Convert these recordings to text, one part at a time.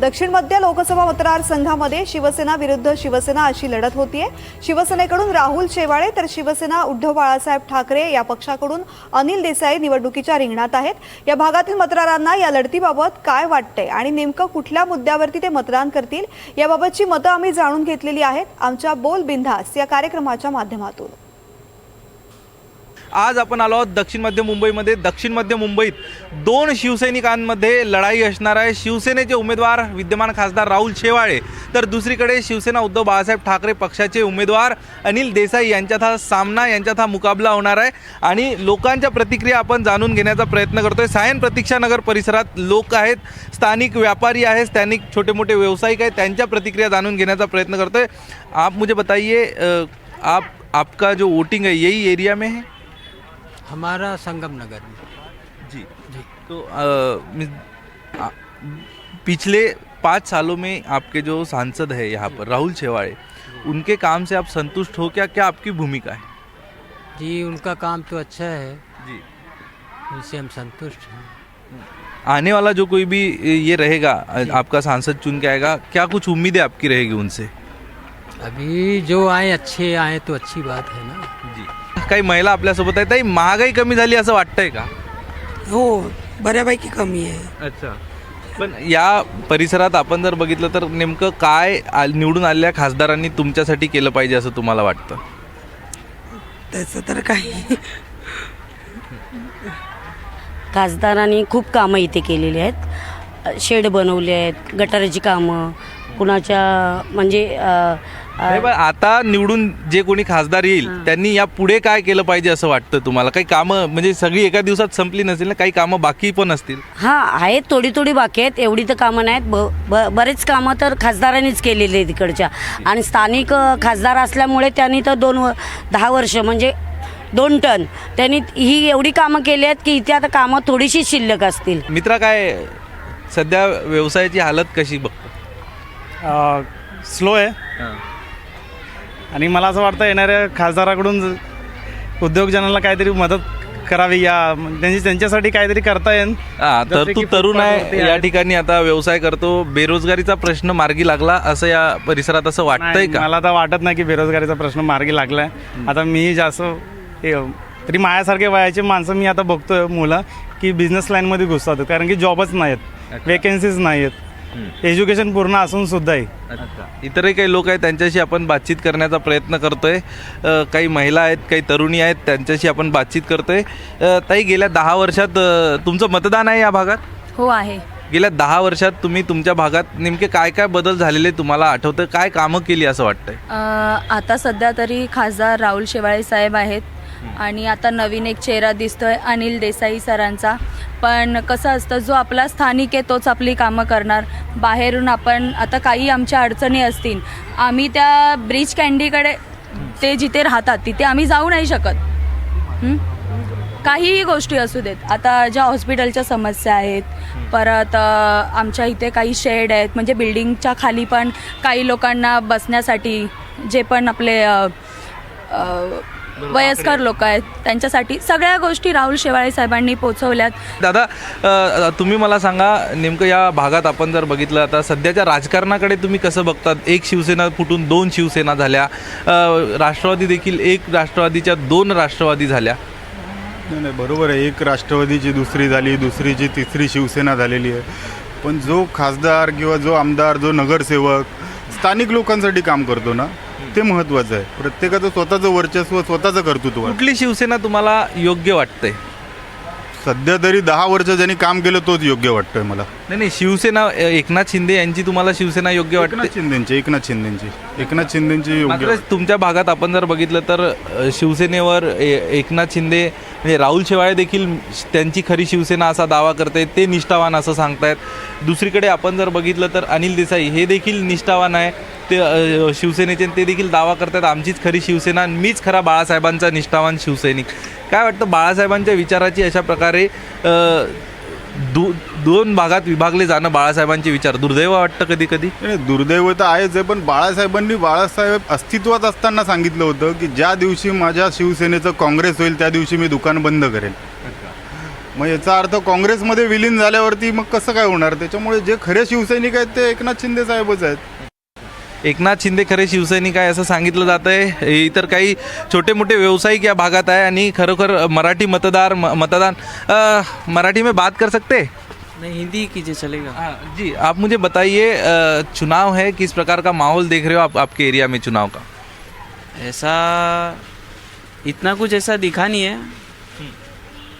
दक्षिण मध्य लोकसभा मतदारसंघामध्ये शिवसेना विरुद्ध शिवसेना अशी लढत होतीये. शिवसेनेकडून राहुल शेवाळे तर शिवसेना उद्धव बाळासाहेब ठाकरे या पक्षाकडून अनिल देसाई निवडणुकीच्या रिंगणात आहेत. या भागातील मतदारांना या लढतीबाबत काय वाटतंय आणि नेमकं कुठल्या मुद्द्यावरती ते मतदान करतील याबाबतची मतं आम्ही जाणून घेतलेली आहेत. आमच्या बोल बिंधास या कार्यक्रमाच्या माध्यमातून. आज आपण आलो आहोत दक्षिण मध्य मुंबईमध्ये. दक्षिण मध्य मुंबईत दोन शिवसैनिकांमध्ये लढाई असणार आहे. शिवसेनेचे उमेदवार विद्यमान खासदार राहुल शेवाळे तर दुसरीकडे शिवसेना उद्धव बाळासाहेब ठाकरे पक्षाचे उमेदवार अनिल देसाई यांच्यात हा सामना यांच्यात हा मुकाबला होणार आहे. आणि लोकांच्या प्रतिक्रिया आपण जाणून घेण्याचा प्रयत्न करतोय. सायन प्रतीक्षानगर परिसरात लोक आहेत स्थानिक व्यापारी आहेत स्थानिक छोटे मोठे व्यावसायिक आहेत त्यांच्या प्रतिक्रिया जाणून घेण्याचा प्रयत्न करतोय. आप मुझे बताइए आप आपका जो वोटिंग है यही एरिया में है? हमारा संगम नगर में। जी। जी। तो मिस- आ- पिछले पाँच सालों में आपके जो सांसद है यहाँ पर राहुल छेवाड़े उनके काम से आप संतुष्ट हो क्या? क्या आपकी भूमिका है? जी उनका काम तो अच्छा है। जी। उनसे हम संतुष्ट हैं। आने वाला जो कोई भी ये रहेगा आपका सांसद चुन के आएगा क्या कुछ उम्मीदें आपकी रहेगी उनसे? अभी जो आए अच्छे आए तो अच्छी बात है ना। जी। काही महिला आपल्यासोबत आहे ताई महागाई कमी झाली असं वाटतंय का? हो बऱ्यापैकी कमी आहे. अच्छा. पण या परिसरात आपण जर बघितलं तर नेमकं काय आ- निवडून आलेल्या खासदारांनी तुमच्यासाठी केलं पाहिजे असं तुम्हाला वाटतं? त्याचं तर काही. खासदारांनी खूप कामं इथे केलेली आहेत. शेड बनवले आहेत गटाराची कामं कुणाच्या म्हणजे अ, नाही पण आता निवडून जे कोणी खासदार येईल त्यांनी या पुढे काय केलं पाहिजे असं वाटतं तुम्हाला? काही कामं म्हणजे सगळी एका दिवसात संपली नसेल ना काही कामं बाकी पण असतील? हां आहेत थोडी थोडी बाकी आहेत एवढी तर कामं नाहीत. ब ब बरेच कामं तर खासदारांनीच केलेली आहेत तिकडच्या आणि स्थानिक अ, खासदार असल्यामुळे त्यांनी तर दोन व दहा वर्ष म्हणजे दोन टन त्यांनी ही एवढी कामं केली आहेत की इथे आता कामं थोडीशी शिल्लक असतील. मित्रा काय सध्या व्यवसायाची हालत कशी बघतो? स्लो आहे. आणि मला असं वाटतं येणाऱ्या खासदाराकडून उद्योगजनाला काहीतरी मदत करावी या त्यांची त्यांच्यासाठी काहीतरी करता येईल. तर तू तरुण आहे या. ठिकाणी आता व्यवसाय करतो. बेरोजगारीचा प्रश्न मार्गी लागला असं या परिसरात असं वाटतंय का? मला तर वाटत नाही की बेरोजगारीचा प्रश्न मार्गी लागलाय. आता मी जास्त हे, तरी माझ्यासारखे वयाची माणसं मी आता बघतोय मुलं की बिझनेस लाईनमध्ये घुसतात. कारण की जॉबच नाहीत वेकेन्सीज नाहीत एज्युकेशन पूर्ण असून सुद्धाही इतरही काही लोक आहेत त्यांच्याशी आपण बातचीत करण्याचा प्रयत्न करतोय. काही महिला आहेत काही तरुणी आहेत त्यांच्याशी आपण बातचीत करतोय. ताई गेल्या दहा वर्षात अ, तुमचं मतदान आहे या भागात? हो आहे. गेल्या दहा वर्षात तुम्ही तुमच्या भागात नेमके काय काय बदल झालेले तुम्हाला आठवतं काय कामं केली असं वाटतंय? अ, आता सध्या तरी खासदार राहुल शेवाळे साहेब आहेत. आणि आता नवीन एक चेहरा दिसतोय अनिल देसाई सरांचा. पण कसं असतं जो आपला स्थानिक आहे तोच आपली कामं करणार. बाहेरून आपण आता काही आमच्या अडचणी असतील आम्ही त्या ब्रिज कँडीकडे ते जिथे राहतात तिथे आम्ही जाऊ नाही शकत. काहीही गोष्टी असू देत. आता ज्या हॉस्पिटलच्या समस्या आहेत परत आमच्या इथे काही शेड आहेत म्हणजे बिल्डिंगच्या खाली पण काही लोकांना बसण्यासाठी जे पण आपले वयस्कर लोक आहेत. त्यांच्यासाठी सगळ्या गोष्टी राहुल शेवाळे साहेबांनी पोचवल्यात. दादा अ, तुम्ही मला सांगा नेमकं या भागात आपण जर बघितलं आता सध्याच्या राजकारणाकडे तुम्ही कसं बघतात? एक शिवसेना फुटून दोन शिवसेना झाल्या. अ, राष्ट्रवादी देखील एक राष्ट्रवादीच्या दोन राष्ट्रवादी झाल्या. नाही नाही बरोबर आहे. एक राष्ट्रवादीची दुसरी झाली दुसरीची तिसरी शिवसेना झालेली आहे. पण जो खासदार किंवा जो आमदार जो नगरसेवक स्थानिक लोकांसाठी काम करतो ना? ते महत्त्वाचं आहे. प्रत्येकाचं स्वतःचं वर्चस्व स्वतःचं कर्तृत्व आहे. कुठली शिवसेना तुम्हाला योग्य वाटते सध्या तरी दहा वर्ष ज्यांनी काम केलं तोच योग्य वाटतोय मला. नाही नाही शिवसेना अ, एकनाथ शिंदे यांची तुम्हाला शिवसेना योग्य वाटते? एकनाथ शिंदेची एकनाथ शिंदेची. एकनाथ शिंदेची योग्य मात्र. तुमच्या भागात आपण जर बघितलं तर अ, शिवसेनेवर ए- एकनाथ शिंदे म्हणजे राहुल शेवाळे देखील त्यांची खरी शिवसेना असा दावा करते ते निष्ठावान असं सांगतायत. दुसरीकडे आपण जर बघितलं तर अनिल देसाई हे देखील निष्ठावान आहे. ते शिवसेनेचे ते देखील दावा करतात आमचीच खरी शिवसेना आणि मीच खरा बाळासाहेबांचा निष्ठावान शिवसैनिक. काय वाटतं बाळासाहेबांच्या विचाराची अशा प्रकारे दो दोन भागात विभागले जाणं बाळासाहेबांचे विचार. दुर्दैव वाटतं कधी कधी? दुर्दैव तर आहेच आहे पण बाळासाहेबांनी बाळासाहेब अस्तित्वात असताना सांगितलं होतं की ज्या दिवशी माझ्या शिवसेनेचं काँग्रेस होईल त्या दिवशी मी दुकान बंद करेन. मग याचा अर्थ काँग्रेसमध्ये विलीन झाल्यावरती मग कसं काय होणार? त्याच्यामुळे जे खरे शिवसैनिक आहेत ते एकनाथ शिंदे साहेबच आहेत. एकनाथ शिंदे खरे शिवसैनिक आहे असं सांगितलं जात आहे. इतर काही छोटे मोठे व्यावसायिक या भागात आहे आणि खरोखर मराठी मतदार म- मतदान अ, मराठी में बात कर सकते? हैं? नहीं हिंदी कीजिए चलेगा। हाँ, जी आप मुझे बताइए अ, चुनाव है किस प्रकार का माहौल देख रहे हो आप आपके एरिया में चुनाव का? ऐसा इतना कुछ ऐसा दिखा नहीं है।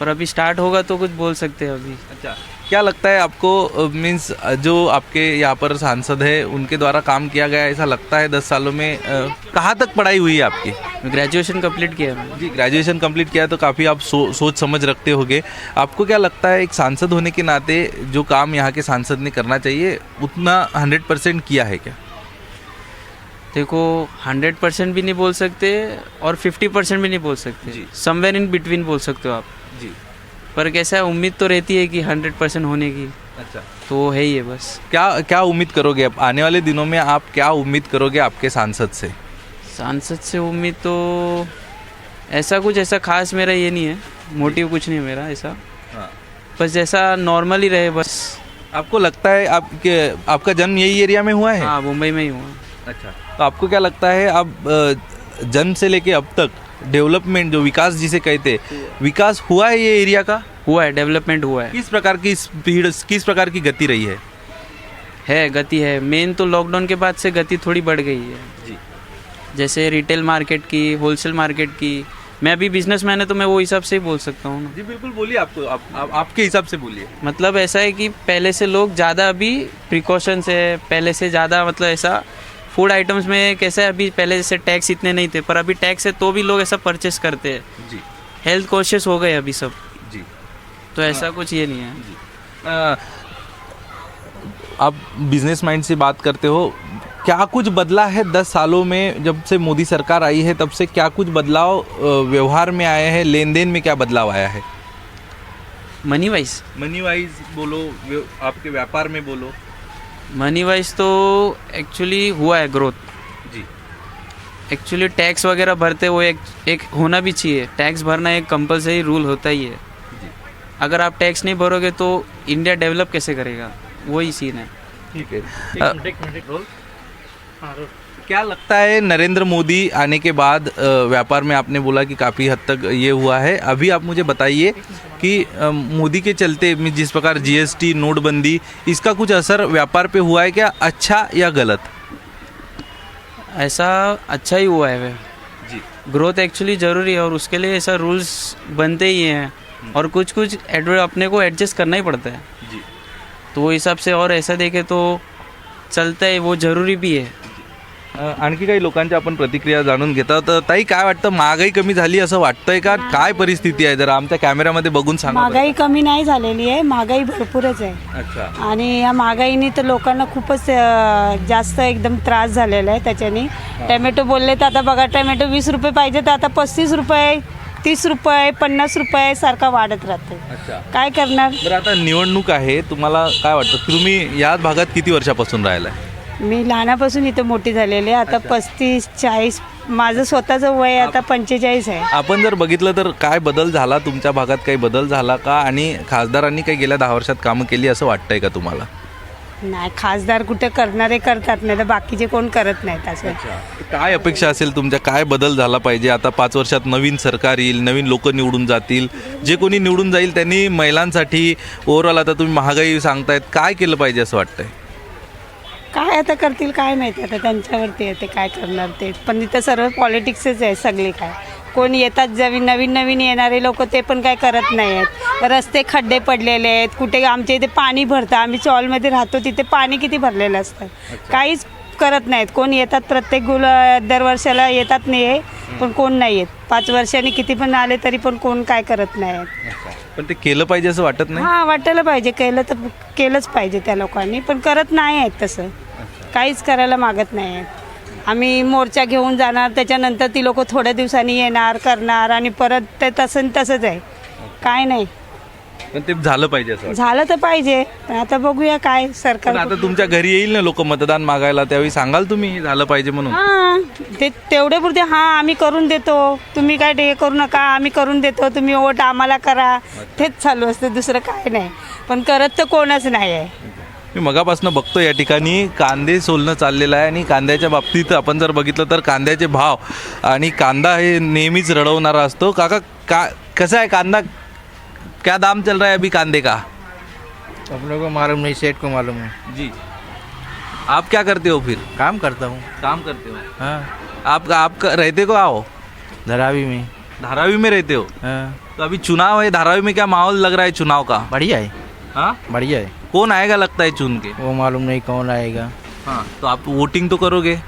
पर अभी स्टार्ट होगा तो कुछ बोल सकते हैं अभी। अच्छा। क्या लगता है आपको मीन्स जो आपके यहाँ पर सांसद है उनके द्वारा काम किया गया ऐसा लगता है दस सालों में कहाँ तक पढ़ाई हुई है आपकी? ग्रेजुएशन कंप्लीट किया है। जी ग्रेजुएशन कंप्लीट किया है तो काफ़ी आप सो, सोच समझ रखते होगे। आपको क्या लगता है एक सांसद होने के नाते जो काम यहाँ के सांसद ने करना चाहिए उतना हंड्रेड परसेंट किया है क्या? देखो हंड्रेड परसेंट भी नहीं बोल सकते और फिफ्टी परसेंट भी नहीं बोल सकते। जी। समवेयर इन बिटवीन बोल सकते हो आप। जी। पर कैसा है उम्मीद तो रहती है कि हंड्रेड परसेंट होने की। अच्छा। तो है ही है बस। क्या क्या उम्मीद करोगे आप? आने वाले दिनों में आप क्या उम्मीद करोगे आपके सांसद से? सांसद से उम्मीद तो ऐसा कुछ ऐसा खास मेरा ये नहीं है। मोटिव कुछ नहीं है मेरा ऐसा। हाँ। बस जैसा नॉर्मल ही रहे बस। आपको लगता है आपके आपका जन्म यही एरिया में हुआ है? हाँ मुंबई में ही हुआ। अच्छा। तो आपको क्या लगता है अ, जन्म से लेके अब तक डेवलपमेंट जो विकास जिसे कहते हैं विकास हुआ है ये एरिया का? हुआ है डेवलपमेंट हुआ है। किस प्रकार की स्पीड किस प्रकार की गति रही है? है गति है। मेन तो लॉकडाउन के बाद से गति थोड़ी बढ़ गई है। जी। जैसे रिटेल मार्केट की होलसेल मार्केट की। मैं अभी बिजनेसमैन है तो मैं वो हिसाब से ही बोल सकता हूँ जी बिल्कुल बोलिए आपको आप, आप, आपके हिसाब से बोलिए। मतलब ऐसा है कि पहले से लोग ज़्यादा अभी प्रिकॉशंस है पहले से ज़्यादा मतलब ऐसा फ़ूड आइटम्स में कैसा है अभी पहले जैसे टैक्स इतने नहीं थे पर अभी टैक्स है तो भी लोग ऐसा परचेस करते हैं। जी। हेल्थ कॉन्शियस हो गए अभी सब। जी। तो ऐसा आ, कुछ ये नहीं है। अ, आप बिज़नेस माइंड से बात करते हो क्या कुछ बदला है दस सालों में जब से मोदी सरकार आई है तब से क्या कुछ बदलाव व्यवहार में आया है लेन देन में क्या बदलाव आया है? मनी वाइज मनी वाइज बोलो आपके व्यापार में बोलो। मनी वाइज तो एक्चुअली हुआ है ग्रोथ जी. एक्चुअली टैक्स वगैरह भरते हुए एक एक होना भी चाहिए. टैक्स भरना एक कंपलसरी रूल होता ही है. जी। अगर आप टैक्स नहीं भरोगे तो इंडिया डेवलप कैसे करेगा? वही सीन है. ठीक है. क्या लगता है नरेंद्र मोदी आने के बाद व्यापार में आपने बोला कि काफ़ी हद तक ये हुआ है? अभी आप मुझे बताइए कि मोदी के चलते जिस प्रकार जीएसटी नोटबंदी इसका कुछ असर व्यापार पे हुआ है क्या? अच्छा या गलत? ऐसा अच्छा ही हुआ है जी। ग्रोथ एक्चुअली ज़रूरी है और उसके लिए ऐसा रूल्स बनते ही हैं और कुछ कुछ एडवर्ट अपने को एडजस्ट करना ही पड़ता है। जी। तो वो हिसाब से और ऐसा देखे तो चलता है वो ज़रूरी भी है। आणखी काही लोकांच्या आपण प्रतिक्रिया जाणून घेतात तर ताई काय वाटतं? महागाई कमी झाली असं वाटतंय का? काय परिस्थिती आहे? जरा आमच्या कॅमेऱ्यामध्ये बघून सांगा बरं. महागाई कमी नाही झालेली आहे महागाई भरपूरच आहे. अच्छा. आणि या महागाईने तर लोकांना खूपच अं, जास्त एकदम त्रास झालेला आहे त्याच्याने. टॅमॅटो बोलले तर आता बघा टॅमॅटो वीस रुपये पाहिजे तर आता पस्तीस रुपये तीस रुपये पन्नास रुपये सारखा वाढत राहते अच्छा. काय करणार? बरं आता निवडणूक आहे. तुम्हाला काय वाटतं? तुम्ही याच भागात किती वर्षापासून राहिलाय? मी लहानापासून इथं मोठी झालेली आहे. आता पस्तीस चाळीस माझं स्वतःचं वय आता पंचेचाळीस आहे. आपण जर बघितलं तर काय बदल झाला? तुमच्या भागात काही बदल झाला का? आणि खासदारांनी काही गेल्या दहा वर्षात कामं केली असं वाटतंय का तुम्हाला? नाही खासदार कुठे करणारे करतात नाही तर बाकीचे कोण करत नाहीत असं. काय अपेक्षा असेल तुमच्या? काय बदल झाला पाहिजे? आता पाच वर्षात नवीन सरकार येईल नवीन लोक निवडून जातील. जे कोणी निवडून जाईल त्यांनी महिलांसाठी ओव्हरऑल आता तुम्ही महागाई सांगतायत. काय केलं पाहिजे असं वाटतंय? काय आता करतील काय माहिती आता त्यांच्यावरती आहे ते काय करणार ते. पण इथं सर्व पॉलिटिक्सच आहे सगळे काय. कोण येतात जवी नवीन नवीन येणारे लोक ते पण काय करत नाही आहेत रस्ते खड्डे पडलेले आहेत. कुठे आमच्या इथे पाणी भरतं. आम्ही चॉलमध्ये राहतो तिथे पाणी किती भरलेलं असतं. काहीच करत नाहीत कोण येतात प्रत्येक गुल दरवर्षाला येतात नाही आहे पण कोण नाही येत पाच वर्षांनी किती पण आले तरी पण कोण काय करत नाही आहेत पण ते केलं पाहिजे असं वाटत नाही? हां वाटायला पाहिजे. केलं तर केलंच पाहिजे त्या लोकांनी. पण करत नाही आहेत तसं. काहीच करायला मागत नाही आहेत. आम्ही मोर्चा घेऊन जाणार त्याच्यानंतर ती लोक थोड्या दिवसांनी येणार करणार आणि परत ते तसं तसंच आहे. काय नाही. पण ते झालं पाहिजे असं वाटतं. झालं तर पाहिजे. पण आता बघूया काय पण सरकार आता तुमच्या घरी येईल ना लोक मतदान मागायला त्यावेळी सांगाल तुम्ही हे झालं पाहिजे म्हणून? हां ते तेवढे पुरते हां आम्ही करून देतो. तुम्ही काय ते करू नका आम्ही करून देतो. तुम्ही वोट आम्हाला करा. तेच चालू असतं दुसरं काय नाही. पण करत तर कोणच नाही आहे. मी मगापासून बघतो या ठिकाणी कांदे सोलणं चाललेलं आहे आणि कांद्याच्या बाबतीत आपण जर बघितलं तर कांद्याचे भाव आणि कांदा हे नेहमीच रडवणारा असतो. काका का कसं आहे कांदा? क्या दाम चल रहा है अभी कांदे का? हम लोग को मालूम नहीं सेठ को मालूम है। जी। आप क्या करते हो फिर? काम करता हूँ। काम करते हो? हाँ। आप आप रहते को आओ धरावी में। धारावी में रहते हो? हाँ। तो अभी चुनाव है धारावी में क्या माहौल लग रहा है चुनाव का? बढ़िया है। हाँ? बढ़िया है। कौन आएगा लगता है चुन के? वो मालूम नहीं कौन आएगा। हाँ तो आप वोटिंग तो करोगे?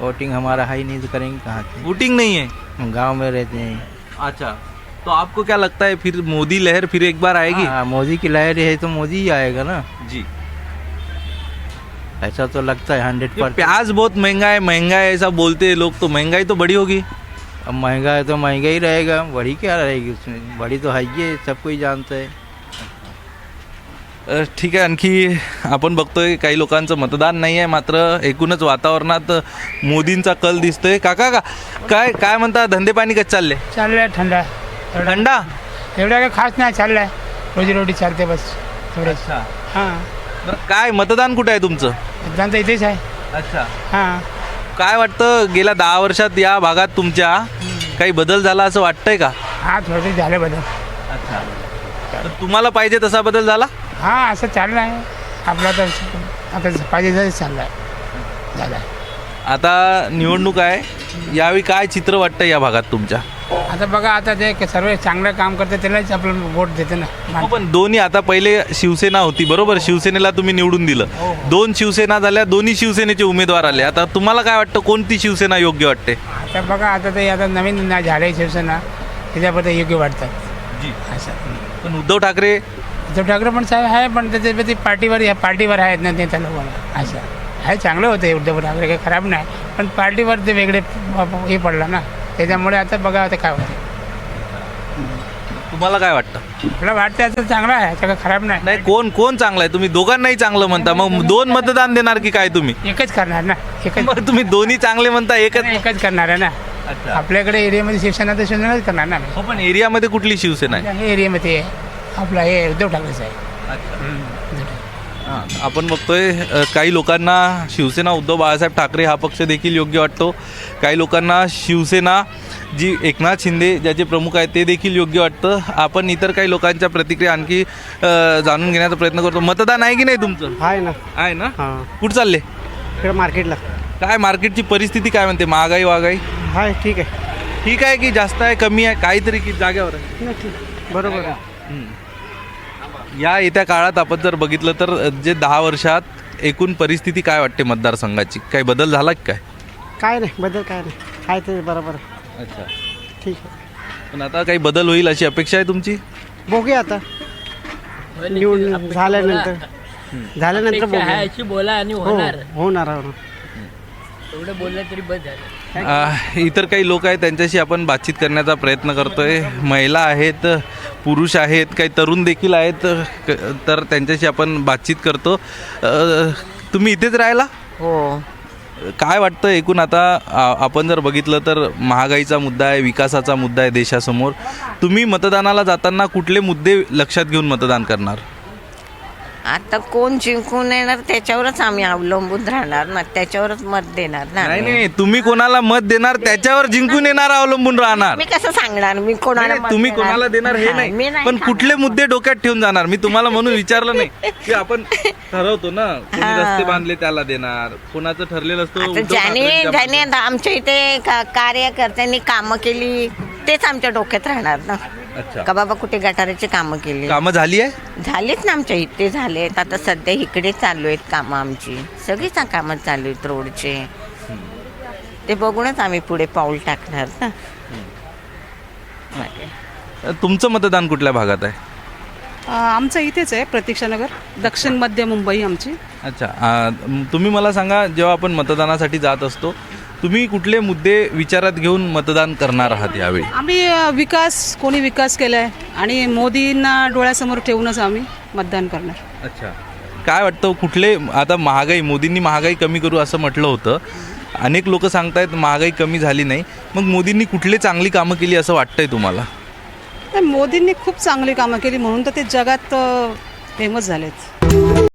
वोटिंग हमारा है ही नहीं तो करेंगे कहाँ वोटिंग नहीं है? हम गाँव में रहते हैं। अच्छा। तो आपको क्या लगता है फिर मोदी लहर फिर एक बार आएगी? हाँ मोदी की लहर है तो मोदी ही आएगा ना। जी। ऐसा तो लगता है हंड्रेड पर प्याज बहुत महंगा है महंगा है ऐसा बोलते हैं लोग तो महंगाई तो बड़ी होगी। अब महंगा है तो महंगा ही रहेगा बड़ी क्या रहेगी उसमें? बड़ी तो है ही है सब कोई जानता है। ठीक आहे आणखी आपण बघतोय काही लोकांचं मतदान नाही आहे मात्र एकूणच वातावरणात मोदींचा कल दिसतोय. काका का काय काय म्हणता धंदे पाणी कसं चालले? चाललंय थंडा. थंडा एवढं काही खास नाही चाललंय. रोजी रोटी चालते बस थोडेच हां. बरं काय मतदान कुठं आहे तुमचं? मतदान तर इथेच आहे. अच्छा. हां. काय वाटतं गेल्या दहा वर्षात या भागात तुमच्या काही बदल झाला असं वाटतंय का? हां थोडे झाले बदल. अच्छा. तर तुम्हाला पाहिजे तसा बदल झाला? हां असं चाललं आहे आपला तर आता पाहिजे तसंच चाललं आहे झालं आहे. आता निवडणूक आहे. यावेळी काय चित्र वाटतं या भागात तुमच्या? आता बघा आता ते सर्व चांगलं काम करते त्यालाच आपलं वोट देते ना. हो, पण दोन्ही आता पहिले शिवसेना होती बरोबर? शिवसेनेला तुम्ही निवडून दिलं. दोन शिवसेना झाल्या दोन्ही शिवसेनेचे उमेदवार आले. आता तुम्हाला काय वाटतं कोणती शिवसेना योग्य वाटते? आता बघा आता ते आता नवीन ना झाडे शिवसेना त्याच्याबद्दल योग्य वाटतात. जी. असं. पण उद्धव ठाकरे? उद्धव ठाकरे पण साहेब आहे पण त्याच्यामध्ये पार्टीवर पार्टीवर आहेत ना नेता लोक असं. आहे चांगलं होतं उद्धव ठाकरे काही खराब नाही. पण पार्टीवर ते वेगळे हे पडलं ना. त्याच्यामुळे आता बघा आता काय होतं तुम्हाला काय वाटतं? मला वाटतं आता चांगलं आहे आता काही खराब नाही. नाही कोण कोण चांगलं आहे? तुम्ही दोघांनाही चांगलं म्हणता. मग दोन मतदान देणार की काय तुम्ही? एकच करणार ना. एकच मग तुम्ही दोन्ही चांगले म्हणता एकच एकच करणार आहे ना. अच्छा. आपल्याकडे एरियामध्ये शिवसेना तर शिवसेनाच करणार ना. हो पण एरियामध्ये कुठली शिवसेना आहे? हे एरियामध्ये आपला हे उद्धव ठाकरेच आहे. हम्म, उद्धव ठाकरे. हां, आपण बघतोय अ, काही लोकांना शिवसेना उद्धव बाळासाहेब ठाकरे हा पक्ष देखील योग्य वाटतो. काही लोकांना शिवसेना जी एकनाथ शिंदे ज्याचे प्रमुख आहेत ते देखील योग्य वाटतं. आपण इतर काही लोकांच्या प्रतिक्रिया आणखी अ, जाणून घेण्याचा प्रयत्न करतो. मतदान आहे की नाही तुमचं? आहे ना. आहे ना? हां. कुठं चालले? इकडे मार्केटला. काय मार्केटची परिस्थिती काय म्हणते? महागाई वागाई हाय ठीक आहे. ठीक आहे की जास्त आहे कमी आहे? काहीतरी की जागेवर आहे? नाही ठीक. बरोबर आहे. या येत्या काळात आपण जर बघितलं तर जे दहा वर्षात एकूण परिस्थिती काय वाटते मतदारसंघाची? काही बदल झाला की काय? काय नाही बदल काय नाही. आहे ते बरोबर. आहे. अच्छा. ठीक आहे. पण आता काही बदल होईल अशी अपेक्षा आहे तुमची? बघूया आता. निवडून झाल्यानंतर. झाल्यानंतर बघूया. बोला आणि हो होणार. होणार एवढं बोललं तरी बस झालं. अ, इतर काही लोक आहेत त्यांच्याशी आपण बातचीत करण्याचा प्रयत्न करतोय. महिला आहेत पुरुष आहेत काही तरुण देखील आहेत क- तर त्यांच्याशी आपण बातचीत करतो. तुम्ही इथेच राहायला? हो. काय वाटतं एकूण आता आपण जर बघितलं तर महागाईचा मुद्दा आहे विकासाचा मुद्दा आहे देशासमोर. तुम्ही मतदानाला जाताना कुठले मुद्दे लक्षात घेऊन मतदान करणार? आता कोण जिंकून येणार त्याच्यावरच आम्ही अवलंबून राहणार ना त्याच्यावरच मत देणार ना नाही आम्ही. नाही तुम्ही कोणाला मत देणार त्याच्यावर जिंकून येणार अवलंबून राहणार. मी कसं सांगणार? मी कोणाला नाही, मत तुम्ही कोणाला देणार हे हा, मी नाही नाही पण सांगणार. कुठले मुद्दे डोक्यात ठेवून जाणार? मी तुम्हाला म्हणून विचारलं नाही. की आपण ठरवतो ना कोणी हा. रस्ते बांधले त्याला देणार कोणाचं ठरलेलं असतं आता उद्धव ज्याने ठाकरेंच्या ज्याने आता आमच्या इथे का- कार्यकर्त्यांनी कामं केली तेच आमच्या डोक्यात राहणार ना. अच्छा. का बाबा कुठे गटाराची कामं केली? कामं झाली आहे? झालीच ना आमच्या इथे झालेत आता सध्या इकडे चालू आहेत कामं आमची. सगळीच कामं चालू आहेत रोडचे. ते बघूनच आम्ही पुढे पाऊल टाकणार ना. तुमचं मतदान कुठल्या भागात आहे? आमचं इथेच आहे प्रतीक्षानगर. दक्षिण मध्य मुंबई आमची. अच्छा. आ, म- तुम्ही मला सांगा जेव्हा आपण मतदानासाठी जात असतो तुम्ही कुठले मुद्दे विचारात घेऊन मतदान करणार आहात यावेळी? आम्ही विकास कोणी विकास केला आहे आणि मोदींना डोळ्यासमोर ठेवूनच आम्ही मतदान करणार. अच्छा. काय वाटतं कुठले आता महागाई मोदींनी महागाई कमी करू असं म्हटलं होतं. अनेक लोक सांगतायत महागाई कमी झाली नाही. मग मोदींनी कुठले चांगली कामं केली असं वाटतंय तुम्हाला? मोदींनी खूप चांगली कामं केली म्हणून तर ते जगात फेमस झालेत.